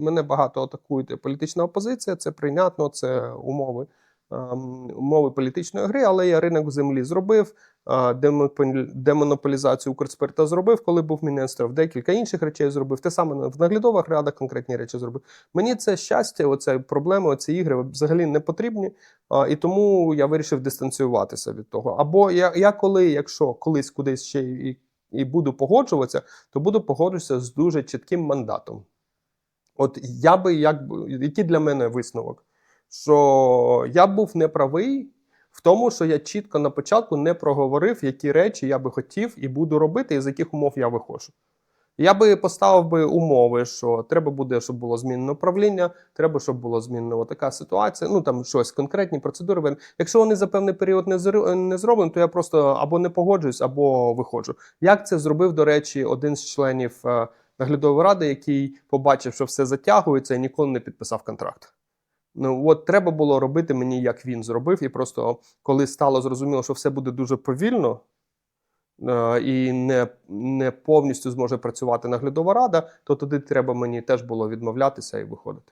Мене багато атакують політична опозиція, це прийнятно, це умови. ем, Умови політичної гри, але я ринок землі зробив, е, демонополізацію Укрспирта зробив, коли був міністром, декілька інших речей зробив. Те саме в наглядових радах конкретні речі зробив. Мені це щастя, оце проблеми, оці ігри взагалі не потрібні. І тому я вирішив дистанціюватися від того. Або я, я коли, якщо колись кудись ще і, і буду погоджуватися, то буду погоджуватися з дуже чітким мандатом. От я би як який для мене висновок? Що я був неправий в тому, що я чітко на початку не проговорив, які речі я би хотів і буду робити, і з яких умов я виходжу. Я би поставив би умови, що треба буде, щоб було змінено управління, треба, щоб було змінено така ситуація. Ну там щось конкретні процедури. Якщо вони за певний період не не зроблені, то я просто або не погоджуюсь, або виходжу. Як це зробив, до речі, один з членів е, наглядової ради, який побачив, що все затягується і ніколи не підписав контракт. Ну от треба було робити мені, як він зробив, і просто коли стало зрозуміло, що все буде дуже повільно. е, І не, не повністю зможе працювати наглядова рада, то тоді треба мені теж було відмовлятися і виходити.